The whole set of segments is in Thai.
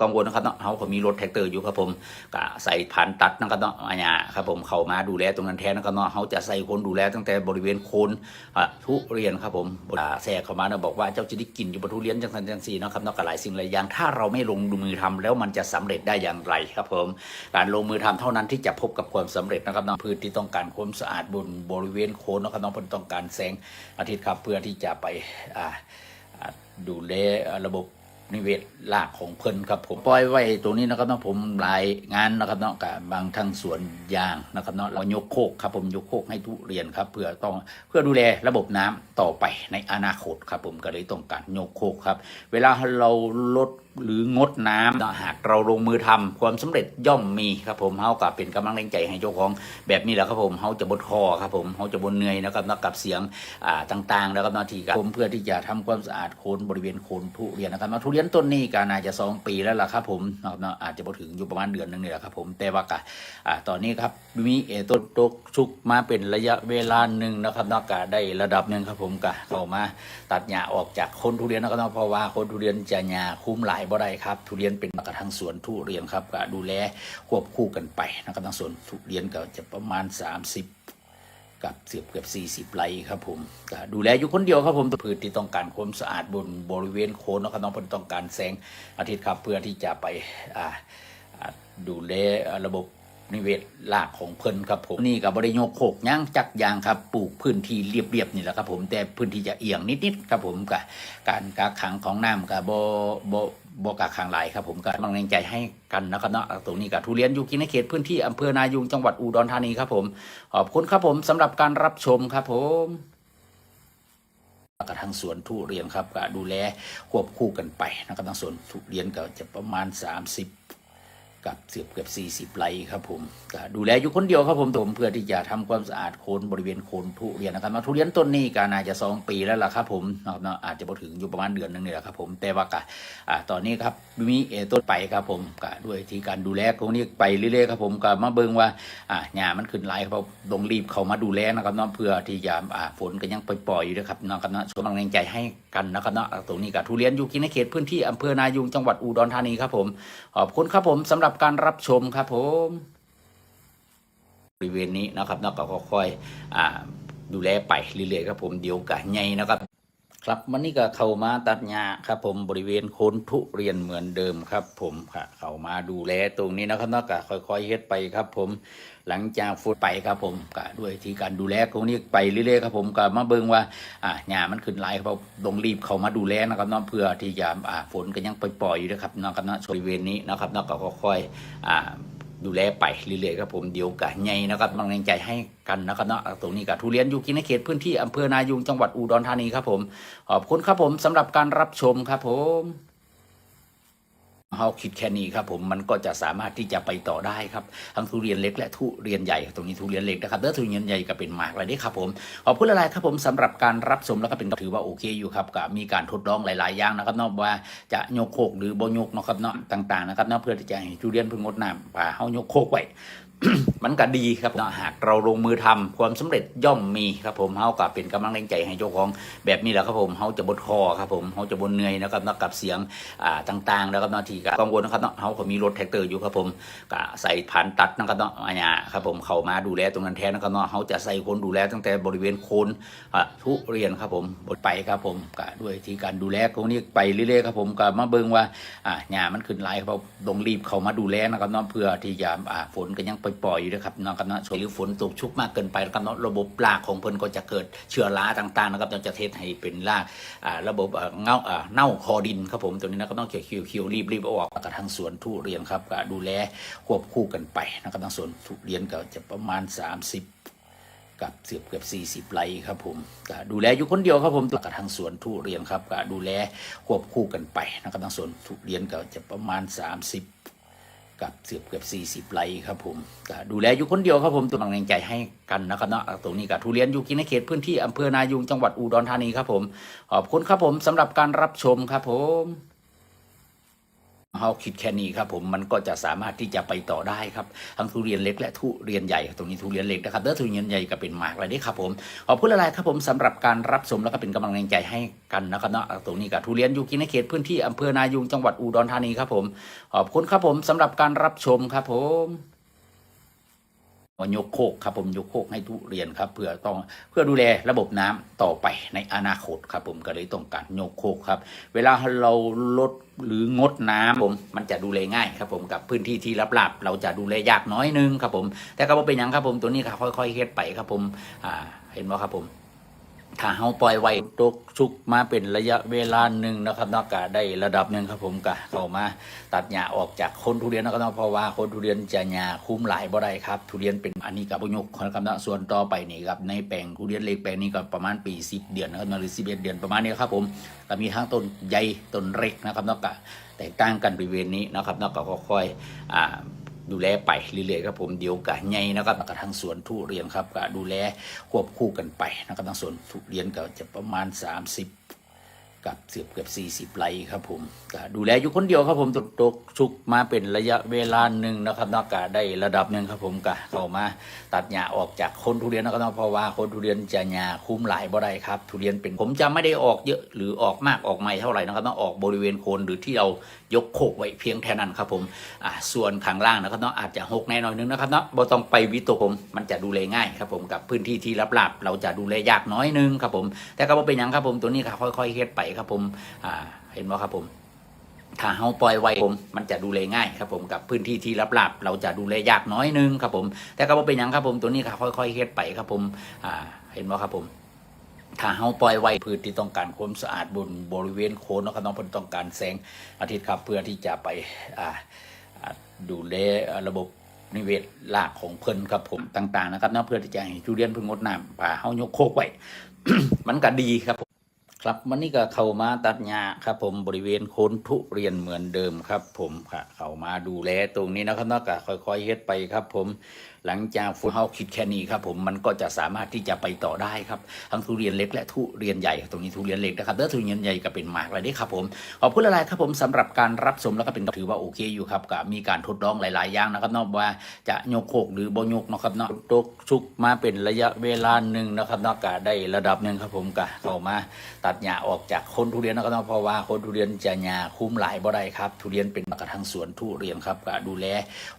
กังวลนะครับเนาะเขาก็มีรถแท็กเตอร์อยู่ครับผมก็ใส่ผ่านตัดนะครับเนาะอันเนี้ยครับผมเข้ามาดูแลตรงนั้นแทนนะครับเนาะเขาจะใส่คนดูแลตั้งแต่บริเวณโคนทุเรียนครับผมอ่แทรกเข้ามาเนาะบอกว่าเจ้าจะได้กินอยู่บนทุเรียนจังสันจังสีเนาะครับเนาะก็หลายสิ่งหลายอย่างถ้าเราไม่ลงมือทำแล้วมันจะสำเร็จได้อย่างไรครับผมการลงมือทำเท่านั้นที่จะพบกับความสำเร็จนะครับเนาะพืชที่ต้องการความสะอาดบนบริเวณโคนนะครับเนาะพิ่นต้องการแสงอาทิตย์ครับเพื่อที่จะไปดูแลระบบ นิเวศรากของเพิ่นครับผมปล่อยไว้ตรงนี้นะครับเนาะผมหลายงานนะครับเนาะกับบางทางสวนยางนะครับเนาะเรายกโคกครับผมยกโคกให้ทุเรียนครับเพื่อต้องเพื่อดูแลระบบน้ำต่อไปในอนาคตครับผมก็เลยต้องการยกโคกครับ เวลาเราลด หรืองดน้ำเนาะหากเราลงมือทำความสำเร็จย่อมมีครับผมเฮากับเป็นกำลังแรงใจให้เจ้าของแบบนี้แหละครับผมเฮาจะบดคอครับผมเฮาจะบนเหนื่อยนะครับเนาะกับเสียงอ่าต่างๆนะครับเนาะที่กับผมเพื่อที่จะทำความสะอาดโคนบริเวณโคนทุเรียนนะครับเนาะทุเรียนต้นนี้ก็น่าจะสองปีแล้วล่ะครับผมนะครับเนาะอาจจะบ่ถึงอยู่ประมาณเดือนหนึงนี่แหละครับผมแต่ว่าก็อ่าตอนนี้ครับมีเออต้นตกชุกมาเป็นระยะเวลาหนึ่งนะครับเนาะก็ได้ระดับหนึ่งครับผมก็เข้ามาตัดหญ้าออกจากโคนทุเรียนนะครับเนาะเพราะว่าโคนทุเรียนจะหญ้าคุ้มหลายบ่ได้ครับ ทุเรียนเป็นกระทั่งสวนทุเรียนครับก็ดูแลควบคู่กันไปนะครับทางสวนทุเรียนก็จะประมาณ 30กับเสียบเกือบ 40 ไร่ครับผมก็ดูแลอยู่คนเดียวครับผมพืชที่ต้องการความสะอาดบนบริเวณโคนนะครับน้องเพิ่นต้องการแสงอาทิตย์ครับเพื่อที่จะไปดูแลระบบนิเวศรากของเพิ่นครับผมนี่กับบริโยโขกย่างจักยางครับปลูกพื้นที่เรียบๆนี่แหละครับผมแต่พื้นที่จะเอียงนิดๆครับผมกับการกักขังของน้ำกับโบโบ บวกกาคางหลายครับผมก็กำลังใจให้กันนะครับเนาะตรงนี้กับทุเรียนอยู่กินในเขตพื้นที่อำเภอนายุงจังหวัดอุดรธานีครับผมขอบคุณครับผมสำหรับการรับชมครับผมกระทั่งสวนทุเรียนครับก็ดูแลควบคู่กันไปนะครับทางสวนทุเรียนก็จะประมาณ 30 กับเสียบเกือบ 40 ไร่ครับผมก็ดูแลอยู่คนเดียวครับผมผมเพื่อที่จะทำความสะอาดโคนบริเวณโคนทุเรียนนะครับเนาทุเรียนต้นนี้ก็น่าจะสองปีแล้วล่ะครับผมนะครับอาจจะบ่ถึงอยู่ประมาณเดือนหนึงนี่แหละครับผมแต่ว่าก็อ่าตอนนี้ครับมีเอต้นไปครับผมก็ด้วยที่การดูแลตรงนี้ไปเรื่อยๆครับผมก็มาเบิ่งว่าอ่าหญ้ามันขึ้นหลายครับต้องรีบเข้ามาดูแลนะครับเนาะเพื่อที่จะอ่าฝนก็ยังปล่อยๆอยู่นะครับเนาะครับเนาะช่วยกำลังแรงใจให้กันนะครับเนาะตรงนี้กับทุเรียนอยู่กินในเขตพื้นที่อำเภอนายุงจังหวัดอุดรธานีครับผมขอบคุณครับผมสำหรับการรับชมครับผมบริเวณนี้นะครับแล้วก็ค่อยๆดูแลไปเรื่อยๆครับผมเดี๋ยวกะใหญ่นะครับ ครับวันนี้ก็เข้ามาตัดหญ้าครับผมบริเวณโคนทุเรียนเหมือนเดิมครับ ผมค่ะเข้ามาดูแลตรงนี้นะครับแล้วก็ค่อยๆเฮ็ดไปครับ ผมหลังจากฝนไปครับผมก็ด้วยที่การดูแลตรงนี้ไปเรื่อยๆครับผมก็มาเบิ่งว่าอ่าหญ้ามันขึ้นหลายครับต้องรีบเข้ามาดูแลนะครับเนาะเพื่อที่จะอ่าฝนก็ยังปล่อยๆอยู่นะครับนาะครับเนาะบริเวณนี้นะครับแล้วก็ค่อยๆอ่า ดูแลไปเรื่อยๆครับผมเดี๋ยวกะใหญ่นะครับกำลังแรงใจให้กันนะครับเนาะตรงนี้กับทุเรียนอยู่กินในเขตพื้นที่อำเภอนายุงจังหวัดอุดรธานีครับผมขอบคุณครับผมสำหรับการรับชมครับผม เขาคิดแค่นี้ครับผมมันก็จะสามารถที่จะไปต่อได้ครับทั้งทุเรียนเล็กและทุเรียนใหญ่ตรงนี้ทุเรียนเล็กนะครับแล้วทุเรียนใหญ่ก็เป็นหมากอะไรนี่ครับผมขอบคุณหลายๆครับผมสำหรับการรับชมแล้วก็เป็นถือว่าโอเคอยู่ครับก็มีการทดลองหลาย ๆ อย่างนะครับนอกว่าจะโยกโคกหรือบ่โยกนะครับเนาะต่าง ๆ นะครับเนาะเพื่อที่จะให้ทุเรียนพึ่งงดน้ำป่าเฮาโยกโคกไว้มันก็ดีครับเนาะหากเราลงมือทำความสำเร็จย่อมมีครับผมเฮากับเป็นกำลังแรงใจให้เจ้าของแบบนี้แหละครับผมเฮาจะบดคอครับผมเฮาจะบนเหนื่อยนะครับเนาะกับเสียงอ่าต่างๆนะครับเนาะที่กังวลนะครับเนาะเฮาก็มีรถแท็กเตอร์อยู่ครับผมก็ใส่ผ่านตัดนะครับเนาะอันเนี้ยครับผมเข้ามาดูแลตรงนั้นแทนนะครับเนาะเฮาจะใส่คนดูแลตั้งแต่บริเวณโคนอ่าทุเรียนครับผมบดไปครับผมก็ด้วยที่การดูแลตรงนี้ไปเรื่อยๆครับผมก็มาเบิ่งว่าอ่าหญ้ามันขึ้นหลายครับต้องรีบเข้ามาดูแลนะครับเนาะเพื่อที่จะอ่าฝนก็ยังปล่อยๆอยู่นะครับเนาะครับนะช่วยหรือฝนตกชุกมากเกินไปนะครับเนาะระบบรากของเพิ่นก็จะเกิดเชื้อราต่างๆนะครับจะเทศให้เป็นรากอ่าระบบเงาเน่าคอดินครับผมตัวนี้นะครับต้องเขียวเขียวรีบรีบๆออกกระทั่งสวนทุเรียนครับก็ดูแลควบคู่กันไปนะครับทางสวนทุเรียนก็จะประมาณ 30กับเสียบเกือบ40 ไร่ครับผมก็ดูแลอยู่คนเดียวครับผมตัวกระทั่งสวนทุเรียนครับก็ดูแลควบคู่กันไปนะครับทางสวนทุเรียนก็จะประมาณ 30 กับเสือบเกือบ 40 ไร่ครับผมดูแลอยู่คนเดียวครับผมตัวกำลังแรงใจให้กันนะครับเนาะตรงนี้กับทุเรียนอยู่กินในเขตพื้นที่อำเภอนายุงจังหวัดอุดรธานีครับผม ขอบคุณครับผมสำหรับการรับชมครับผม เขาคิดแค่นี้ครับผมมันก็จะสามารถที่จะไปต่อได้ครับทั้งทุเรียนเล็กและทุเรียนใหญ่ตรงนี้ทุเรียนเล็กนะครับเด้อทุเรียนใหญ่ก็เป็นหมากอะไรนี่ครับผมขอบคุณอะไรครับผมสำหรับการรับชมแล้วก็เป็นกำลังใจให้กันนะครับเนาะตรงนี้กับทุเรียนอยู่กินในเขตพื้นที่อำเภอนายุงจังหวัดอุดรธานีครับผมขอบคุณครับผมสำหรับการรับชมครับผม ยกโคกครับผมยกโคกให้ทุเรียนครับเพื่อต้องเพื่อดูแลระบบน้ำต่อไปในอนาคตครับผมก็เลยต้องการยกโคกครับ เวลาเราลดหรืองดน้ำผมมันจะดูแลง่ายครับผมกับพื้นที่ที่รับๆเราจะดูแลยากน้อยนึงครับผมแต่ก็บ่เป็นอยังครับผมตัวนี้ครับค่อยๆเฮ็ดไปครับผมอ่าเห็นไหมครับผม ถ้าเฮาปล่อยไว้ตกชุกมาเป็นระยะเวลาหนึ่งนะครับนอกจากได้ระดับหนึ่งครับผมก็เข้ามาตัดหญ้าออกจากคนทุเรียนนะครับเนาเพราะว่าคนทุเรียนจะหญ้าคุ้มหลายบ่ได้ครับทุเรียนเป็นอันนี้กับประยุกต์นะครับนะส่วนต่อไปนี่ครับในแปลงทุเรียนเล็กแปลงนี้ก็ประมาณปี 10 เดือนนะครับหรือ11เดือนประมาณนี้ครับผมก็มีทั้งต้นใหญ่ต้นเล็กนะครับนาก็แตกต่างกันบริเวณนี้นะครับนาก็ค่อยๆอ่า ดูแลไปเรื่อยๆครับผมเดี๋ยวกะไงนะครับกับทางสวนทุเรียนครับกะดูแลควบคู่กันไปนะครับทางสวนทุเรียนก็จะประมาณ 30 กับเสือบเกือบ 40ไร่ครับผมก็ดูแลอยู่คนเดียวครับผมตกตกชุกมาเป็นระยะเวลาหนึ่งนะครับนอกจากได้ระดับหนึ่งครับผมก็เข้ามาตัดหญ้าออกจากคนทุเรียนนะครับเพราะว่าคนทุเรียนจะหญ้าคุ้มหลายบ่ได้ครับ ทุเรียนเป็นผมจะไม่ได้ออกเยอะหรือออกมากออกไม่เท่าไหร่นะครับต้องออกบริเวณโคนหรือที่เรายกโคกไว้เพียงแค่นั้นครับผมอ่าส่วนข้างล่างนะครับเนาะอาจจะหกแน่นอยนึงนะครับเนาะบ่ต้องไปวิตกผมมันจะดูแลง่ายครับผมกับพื้นที่ที่รับๆเราจะดูแลยากน้อยนึงครับผมแต่ก็บ่เป็นหยังครับผมตัวนี้ครับค่อยๆเฮ็ดไปครับผมเห็นไหมครับผมถ้าเฮาปล่อยไว้ผมมันจะดูแลง่ายครับผมกับพื้นที่ที่รับๆเราจะดูแลยากน้อยนึงครับผม แต่ก็บ่เป็นหยังครับผมตัวนี้ครับค่อยๆเฮ็ดไปครับผมเห็นไหมครับผมถ้าเฮาปล่อยไว้พื้นที่ต้องการความสะอาดบนบริเวณโคนนะครับน้องเพิ่นต้องการแสงอาทิตย์ครับเพื่อที่จะไปดูแลระบบนิเวศรากของเพิ่นครับผมต่าง ๆ นะครับเนาะเพื่อที่จะให้ทุเรียนเพิ่งงดน้ำป่าเฮายกโคกไว้มันก็ดีครับ ครับวันนี้ก็เข้ามาตัดหญ้าครับ ผมบริเวณโคนทุเรียนเหมือนเดิมครับ ผมค่ะเข้ามาดูแลตรงนี้นะครับนอกจากค่อยๆเฮ็ดไปครับ ผมหลังจากฟูเฮาคิดแค่นี้ครับผมมันก็จะสามารถที่จะไปต่อได้ครับทั้งทุเรียนเล็กและทุเรียนใหญ่ตรงนี้ทุเรียนเล็กนะครับเด้อทุเรียนใหญ่ก็เป็นหมากอะไรนี่ครับผมขอบคุณอะไรครับผมสำหรับการรับชมแล้วก็เป็นถือว่าโอเคอยู่ครับก็มีการทดลองหลาย ๆ อย่างนะครับนอกว่าจะโยกโคกหรือบ่ยกนะครับเนาะตกชุกมาเป็นระยะเวลาหนึ่งนะครับนอกจากได้ระดับหนึ่งครับผมก็เข้ามาตัดหญ้าออกจากคนทุเรียนนะครับเพราะว่าคนทุเรียนจะหญ้าคุ้มหลายบ่ได้ครับทุเรียนเป็นกระทั่งสวนทุเรียนครับก็ดูแล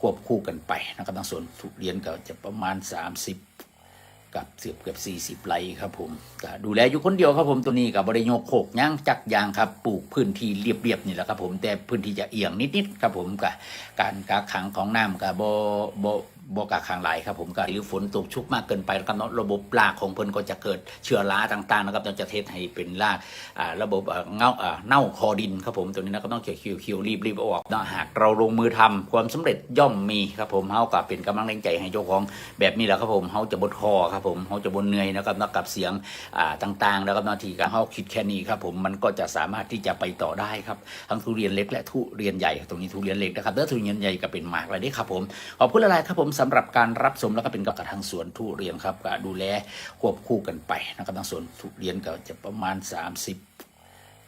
ควบคู่กันไปนะครับทางสวนทุเรียนก็จะประมาณ 30 กับเสือบเกือบ 40 ไร่ครับผมก็ดูแลอยู่คนเดียวครับผมตัวนี้กับบริโยกโขกย่างจักยางครับปลูกพื้นที่เรียบๆนี่แหละครับผมแต่พื้นที่จะเอียงนิดๆครับผมกับการกักขังของน้ำกับโบโบ โบกักขังไหลครับผมก็หรือฝนตกชุกมากเกินไปแล้วก็ระบบรากของเพิ่นก็จะเกิดเชื้อราต่างๆนะครับจะเทศให้เป็นรากระบบเงาเน่าคอดินครับผมตัวนี้นะก็ต้องเขียวเขียวๆรีบรีบออกนะหากเราลงมือทำความสำเร็จย่อมมีครับผมเฮากับเป็นกำลังแรงใจให้เจ้าของแบบนี้แหละครับผมเขาจะบดคอครับผมเขาจะบนเหนื่อยนะครับนักกับเสียงต่างๆแล้วก็นาทีการเขาคิดแค่นี้ครับผมมันก็จะสามารถที่จะไปต่อได้ครับทั้งทุเรียนเล็กและทุเรียนใหญ่ตรงนี้ทุเรียนเล็กนะครับเด้อทุเรียนใหญ่ก็เป็นหมากอะไรนี่ครับผมขอบคุณอะไรครับผมสำหรับการรับชมแล้วก็เป็นกับทางสวนทุเรียนครับก็ดูแลควบคู่กันไปนะครับทางสวนทุเรียนก็จะประมาณ 30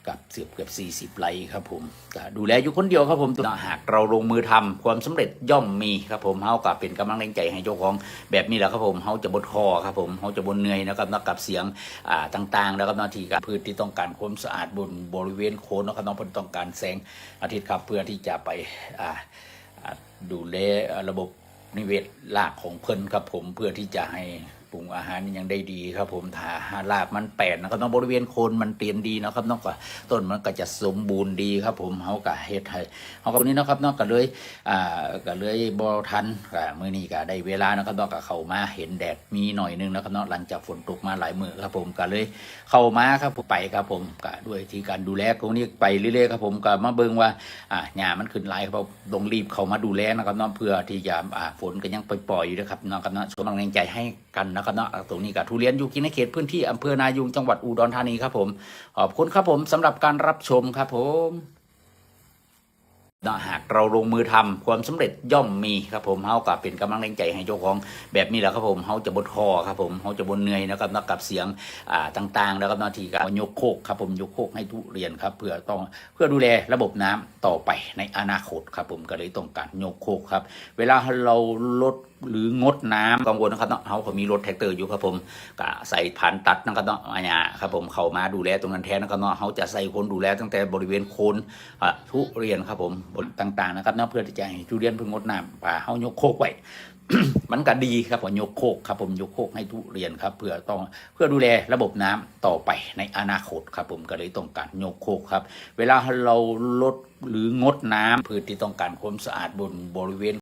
กับเสือบเกือบ 40 ไร่ครับผมก็ดูแลอยู่คนเดียวครับผมตัวหากเราลงมือทำความสำเร็จย่อมมีครับผมเฮากับเป็นกำลังแรงใจให้เจ้าของแบบนี้แหละครับผมเฮาจะบดคอครับผมเฮาจะบนเหนื่อยนะครับนักกับเสียงอ่าต่างๆแล้วก็หน้าที่การพืชที่ต้องการความสะอาดบนบริเวณโคนนะครับน้องเพิ่นต้องการแสงอาทิตย์ครับเพื่อที่จะไปอ่าดูแลระบบ นิเวศลากของเพิ่นครับผมเพื่อที่จะให้ ปรุงอาหารนี่ยังได้ดีครับ ผมถ้ารากมันแปดนะครับน้องบริเวณโคนมันเปลี่ยนดีนะครับน้องก็ต้นมันก็จะสมบูรณ์ดีครับ ผมเฮาก็เฮ็ดให้เฮาก็นี้นะครับน้องก็เลยอ่าก็เลยบ่ทันก็มื้อนี้ก็ได้เวลานะครับน้องก็เข้ามาเห็นแดดมีหน่อยนึงนะครับเนาะหลังจากฝนตกมาหลายมือครับ ผมก็เลยเข้ามาครับไปครับผมก็ด้วยที่การดูแลตรงนี้ไปเรื่อยๆครับผมก็มาเบิ่งว่าอ่าหญ้ามันขึ้นหลายครับผมต้องรีบเข้ามาดูแลนะครับเนาะเพื่อที่จะอ่าฝนก็ยังปล่อยๆอยู่นะครับเนาะครับเนาะช่วยกำลังใจให้กันนะครับเนาะตรงนี้ก็ทุเรียนอยู่กินในเขตพื้นที่อำเภอนายุงจังหวัดอุดรธานีครับผมขอบคุณครับผมสำหรับการรับชมครับผมหากเราลงมือทำความสำเร็จย่อมมีครับผมเฮากับเป็นกำลังแรงใจให้เจ้าของแบบนี้แหละครับผมเฮาจะบดคอครับผมเฮาจะบนเหนื่อยนะครับนักกับเสียงอ่าต่างๆแล้วก็หนาทีการยกโคกครับผมยกโคกให้ทุเรียนครับเพื่อต้องเพื่อดูแลระบบน้ำต่อไปในอนาคตครับผมก็เลยต้องการยกโคกครับ เวลาเราลดหรืองดน้ำกังวลนะครับเนาะเฮาก็มีรถแท็กเตอร์อยู่ครับผมก็ใส่ผ่านตัดนะครับเนาะอันเนี้ครับผมเข้ามาดูแลตรงนั้นแทนนะครับเนาะเฮาจะใส่คนดูแลตั้งแต่บริเวณโคนทุเรียนครับผมบนต่างๆนะครับเนาะเพื่อที่จะให้ทุเรียนเพิ่งงดน้ำป่าเฮายกโคกไว้มันก็ดีครับผมยกโคกครับผมยกโคกให้ทุเรียนครับ เพื่อต้องเพื่อดูแลระบบน้ำต่อไปในอนาคตครับผมก็เลยต้องการยกโคกครับ เวลาเราลดหรืองดน้ำพืชที่ต้องการความสะอาดบนบริเวณ